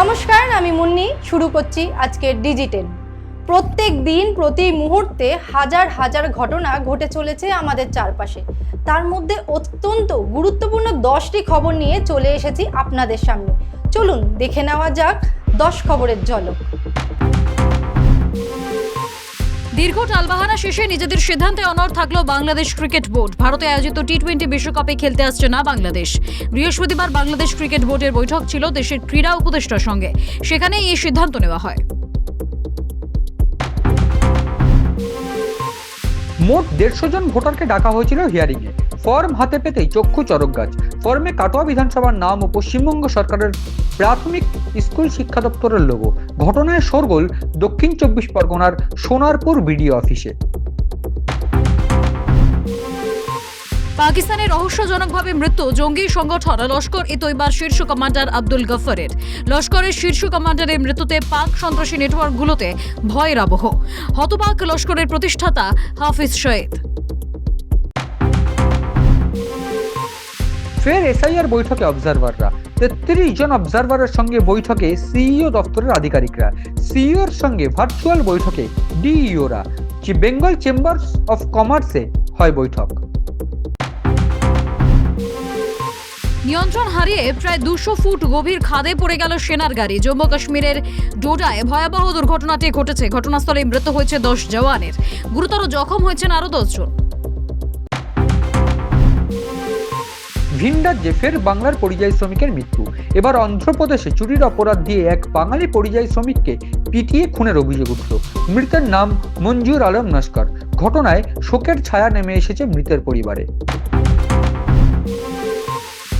নমস্কার, আমি মুন্নি, শুরু করছি আজকে ডিজিটেল। প্রত্যেক দিন প্রতি মুহূর্তে হাজার হাজার ঘটনা ঘটে চলেছে আমাদের চারপাশে। তার মধ্যে অত্যন্ত গুরুত্বপূর্ণ দশটি খবর নিয়ে চলে এসেছি আপনাদের সামনে। চলুন দেখে নেওয়া যাক দশ খবরের ঝলক। দীর্ঘ টালবাহানা শেষে নিজেদের সিদ্ধান্তে অনর থাকল বাংলাদেশ ক্রিকেট বোর্ড। ভারতে আয়োজিত টি টোয়েন্টি বিশ্বকাপে খেলতে আসছে না বাংলাদেশ। বৃহস্পতিবার বাংলাদেশ ক্রিকেট বোর্ডের বৈঠক ছিল দেশের ক্রীড়া উপদেষ্টার সঙ্গে। সেখানে এই সিদ্ধান্ত নেওয়া হয়। মোট দেড়শো জন ভোটারকে ডাকা হয়েছিল হিয়ারিং এ ফর্ম হাতে পেতেই চক্ষু চরক গাছ। ফর্মে কাটোয়া বিধানসভার নাম ও পশ্চিমবঙ্গ সরকারের প্রাথমিক স্কুল শিক্ষা দপ্তরের লোগো ঘটনায় শোরগোল দক্ষিণ চব্বিশ পরগনার সোনারপুর বিডিও অফিসে। পাকিস্তানের রহস্যজনকভাবে মৃত্যু। জঙ্গি সংগঠন লস্কর ই তৈবার শীর্ষ কমান্ডার আব্দুল গফরের। লস্করের শীর্ষ কমান্ডারের মৃত্যুতে পাক সন্ত্রাসী নেটওয়ার্কগুলোতে ভয়ের আবহ। হতবাক লস্করের প্রতিষ্ঠাতা হাফিজ সৈয়দ ফের এসআইআর বৈঠকে অবজারভাররা তেত্রিশ জন অবজারভারের সঙ্গে বৈঠকে সিইও দপ্তরের আধিকারিকরা। সিইওর সঙ্গে ভার্চুয়াল বৈঠকে ডিইওরা। বেঙ্গল চেম্বার্স অফ কমার্সে হয় বৈঠক। নিয়ন্ত্রণ হারিয়ে প্রায় দুশো ফুট গভীর খাদে পড়ে গেল সেনার গাড়ি। জম্মু কাশ্মীরের ডোডায় ভয়াবহ দুর্ঘটনাটি ঘটেছে। ঘটনাস্থলে মৃত্যু হয়েছে দশ জওয়ানের। গুরুতর জখম হয়েছেন আরও দশজন। ভিন রাজ্যে ফের বাংলার পরিযায়ী শ্রমিকের মৃত্যু। এবার অন্ধ্রপ্রদেশে চুরির অপরাধ দিয়ে এক বাঙালি পরিযায়ী শ্রমিককে পিটিয়ে খুনের অভিযোগ উঠল। মৃতের নাম মঞ্জুর আলম নস্কর। ঘটনায় শোকের ছায়া নেমে এসেছে মৃতের পরিবারে।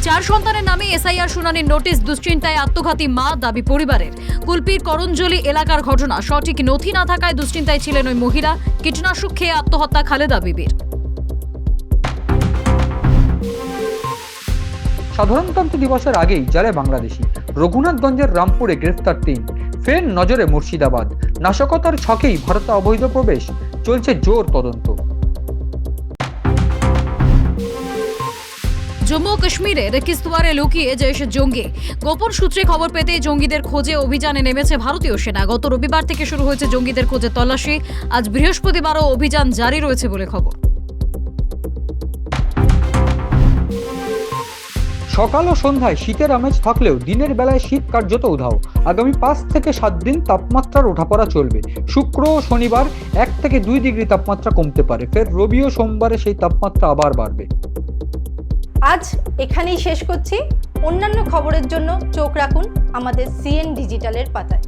চার সন্তানের নামে এসআইআর শুনানির নোটিশ দুশ্চিন্তায় আত্মঘাতী মা, দাবি পরিবারের। কুলপির করঞ্জলি এলাকার ঘটনা, সঠিক নথি না থাকায় দুশ্চিন্তায় ছিলেন ওই মহিলা। কীটনাশক খেয়ে আত্মহত্যা খালেদা বিবির। সাধারণতন্ত্র দিবসের আগেই জালে বাংলাদেশি রঘুনাথগঞ্জের রামপুরে গ্রেফতার তিন। ফের নজরে মুর্শিদাবাদ। নাশকতার ছকেই ভারতে অবৈধ প্রবেশ। চলছে জোর তদন্ত। জম্মু ও কাশ্মীরের কিস্তওয়ারে লুকিয়ে জৈশ জঙ্গি। গোপন সূত্রে খবর পেতে জঙ্গিদের খোঁজে অভিযানে নেমেছে ভারতীয় সেনা। গত রবিবার থেকে শুরু হয়েছে জঙ্গিদের খোঁজে তল্লাশি। আজ বৃহস্পতিবারও অভিযান জারি রয়েছে বলে খবর। সকাল ও সন্ধ্যায় শীতের আমেজ থাকলেও দিনের বেলায় শীত কার্যত উধাও। আগামী পাঁচ থেকে সাত দিন তাপমাত্রার ওঠাপড়া চলবে। শুক্র ও শনিবার এক থেকে দুই ডিগ্রি তাপমাত্রা কমতে পারে। ফের রবি ও সোমবারে সেই তাপমাত্রা আবার বাড়বে। আজ এখানেই শেষ করছি। অন্যান্য খবরের জন্য চোখ রাখুন আমাদের সিএন ডিজিটালের পাতায়।